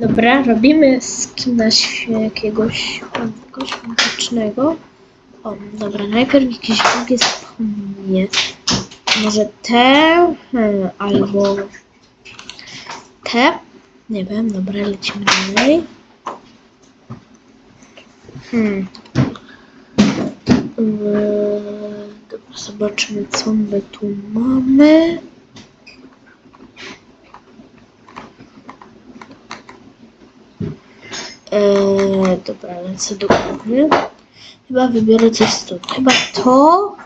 Dobra, robimy skina jakiegoś kogoś fantastycznego. O, dobra, najpierw jakieś drugie wspomnienie. Może te, hmm, albo te. Nie wiem, dobra, lecimy dalej. Hmm. Eee, Dobra, zobaczymy, co my tu mamy. Eee, dobra, lecę do góry. Chyba wybiorę coś stąd. Chyba to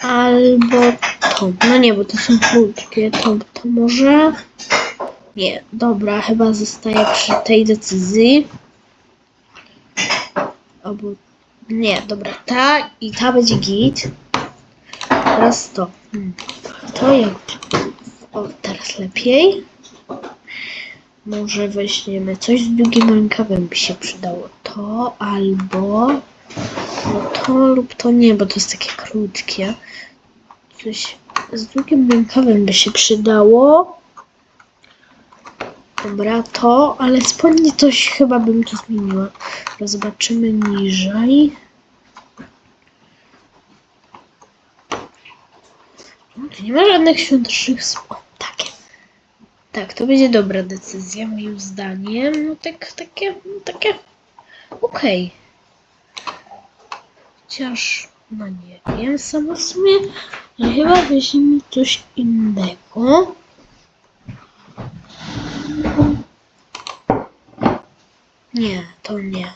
albo to. No nie, bo to są krótkie. To, to może. Nie, dobra, chyba zostaję przy tej decyzji. Albo. Nie, dobra, ta i ta będzie git. Teraz to. Hmm. To jak. O, teraz lepiej. Może weźmiemy coś z długim rękawem by się przydało. To albo no to lub to nie, bo to jest takie krótkie. Coś z długim rękawem by się przydało. Dobra, to, ale spodnie coś chyba bym tu zmieniła. Zobaczymy niżej. No, nie ma żadnych świątecznych spodni. Tak, to będzie dobra decyzja moim zdaniem. No tak, takie, takie, okej. Chociaż, no nie wiem, samo w sumie, chyba weźmiemy coś innego. Nie, to nie.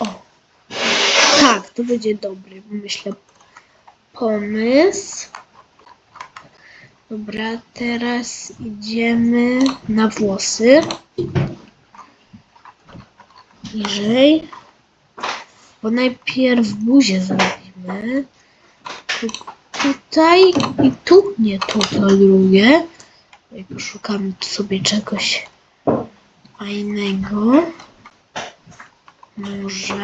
O. Tak, to będzie dobry, myślę, pomysł. Dobra, teraz idziemy na włosy. Niżej. Bo najpierw buzię zrobimy. Tu, tutaj i tu. Nie, tu to drugie. I poszukamy tu sobie czegoś fajnego. Może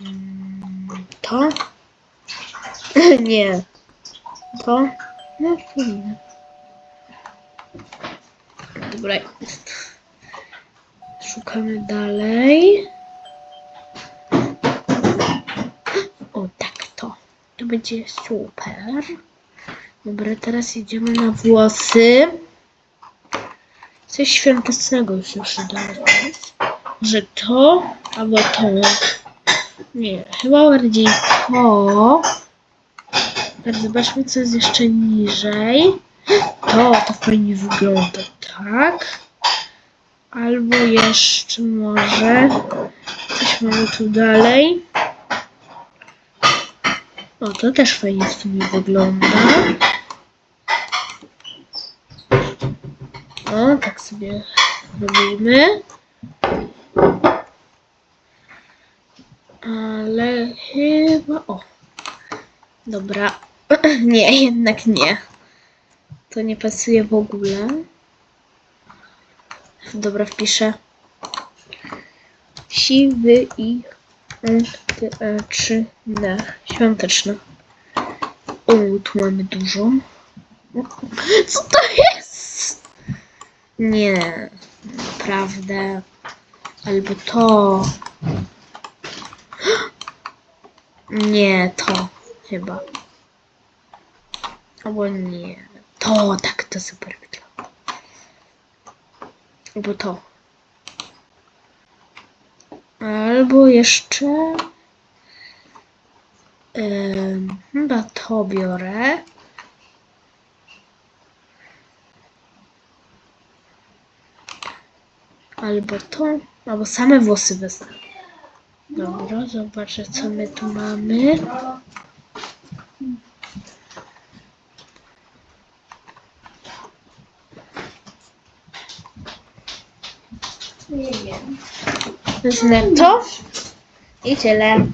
mm, to? nie. To? No to Dobra. Szukamy dalej. O, tak to. To będzie super. Dobra, teraz idziemy na włosy. Coś świątecznego już się przydało. Że to, albo to. Nie, chyba bardziej to. Teraz zobaczmy, co jest jeszcze niżej. To, to fajnie wygląda, tak? Albo jeszcze może coś mamy tu dalej. O, to też fajnie w sumie wygląda. O, tak sobie robimy. Ale chyba... O, dobra. Nie, jednak nie. To nie pasuje w ogóle. Dobra, wpiszę. Siwy i świąteczna. Świąteczna. O, tu mamy dużo. Co to jest? Nie, naprawdę. Albo to. Nie, to chyba. Albo nie. To, tak, to super wygląda. Albo to. Albo jeszcze... Chyba to biorę. Albo to, albo same włosy wezmę. Dobra, zobaczę co my tu mamy. Nie wiem. To i tyle.